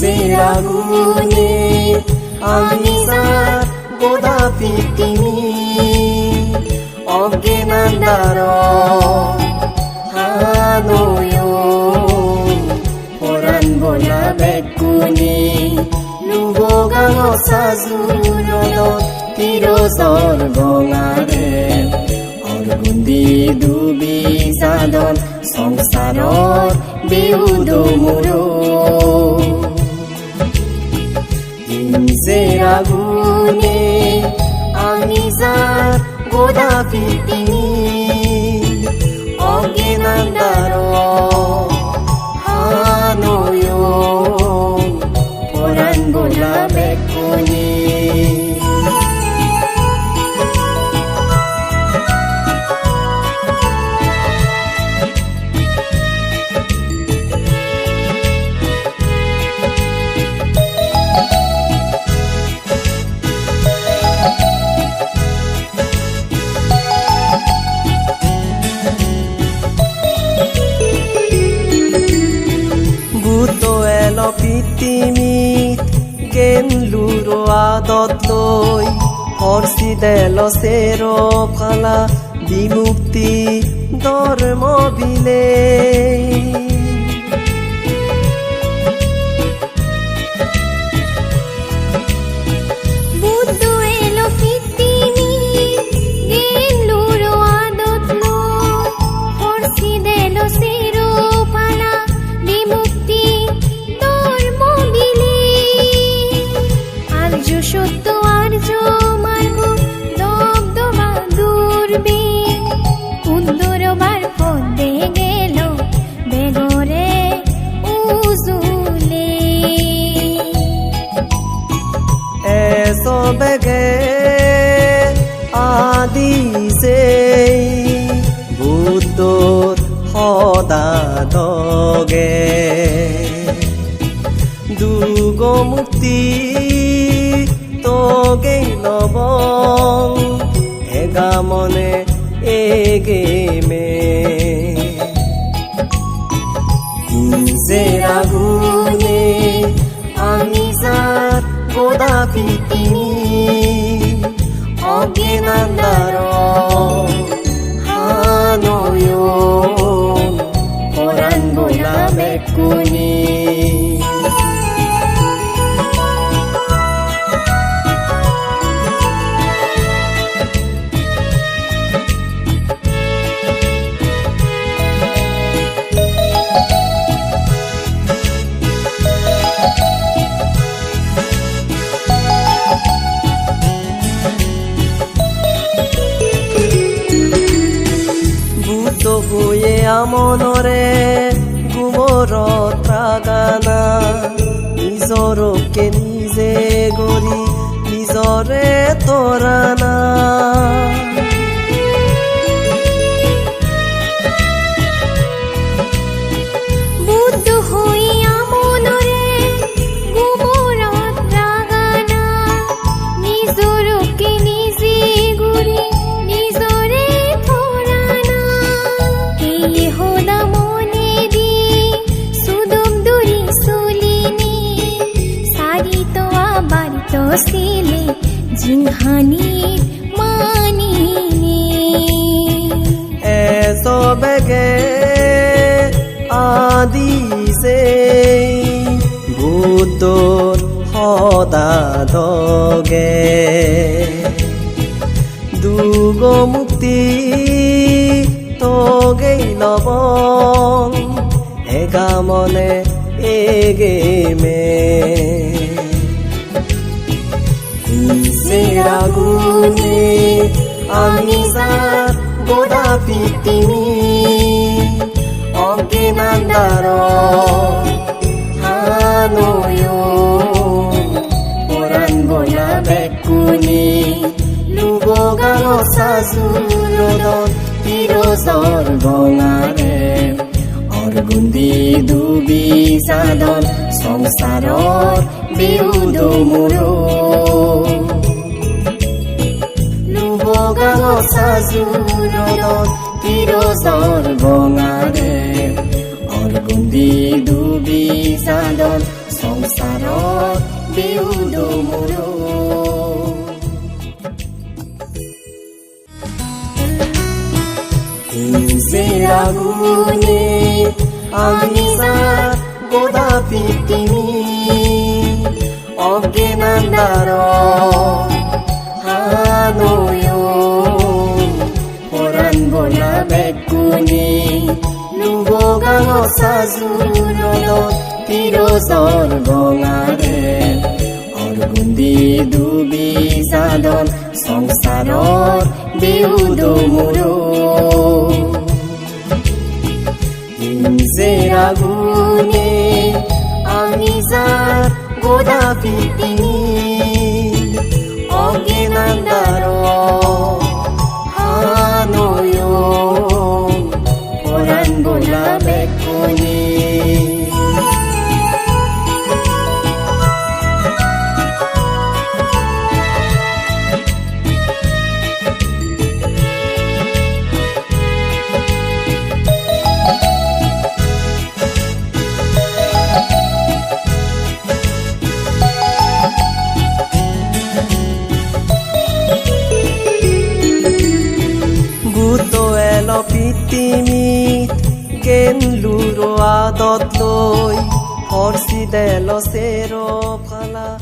세라군이 아니사 고다피티니 어깨만 달어 하노요 보란보나 백군이 누보가 어사수로요 비로소 봉아래 어르군디 두비사던 성사로 비우도 무료 হিংসের আগুনে আমি যা গোদা পিটিনি গেন লুৰো আদত লৈ হৰ্ষি দেল চেৰ ফালা বিমুক্তি ধৰ্ম মুক্তি তগে নবং এগা মনে এগে মে আগুনে আমি যার গোদা পিটিনি অজ্ঞানান্দার হানয়। পরাণ গোলা বেকুনি আমনরে গুমর ত্ৰাগানা নিজৰকে নিজে গৰি নিজৰে তৰানা আবার তো সিলে জিনহানি মানিনি আদি যে বুদ্ধৰ সদা দগে দুগ মুক্তি তগেই লবং এগা মনে এগে মে হিংসের আগুনে আমি যার পিটিনি অজ্ঞানান্দার হানয় পরাণ গোলা বেকুনি লুবগান সাজুরদন তিরসর গঙারে অরগুন্দি দুবি সাদন সাজুরদন তিরসর গঙারে অরগুন্দি দুবি সাদন সংসারত বিউদো মুরো আমি যার গোদা পিটিনি অজ্ঞানান্দার হানয় লুব গাঙ সাজুরল তিরসর গঙারে অরগুন্দি দুবি সাধন সংসাৰৰ বিউদো মোৰো আগুনে আমি যার গোদা পিটিনি অজ্ঞানান্দার হানয় হরসি দেল সের ফালা।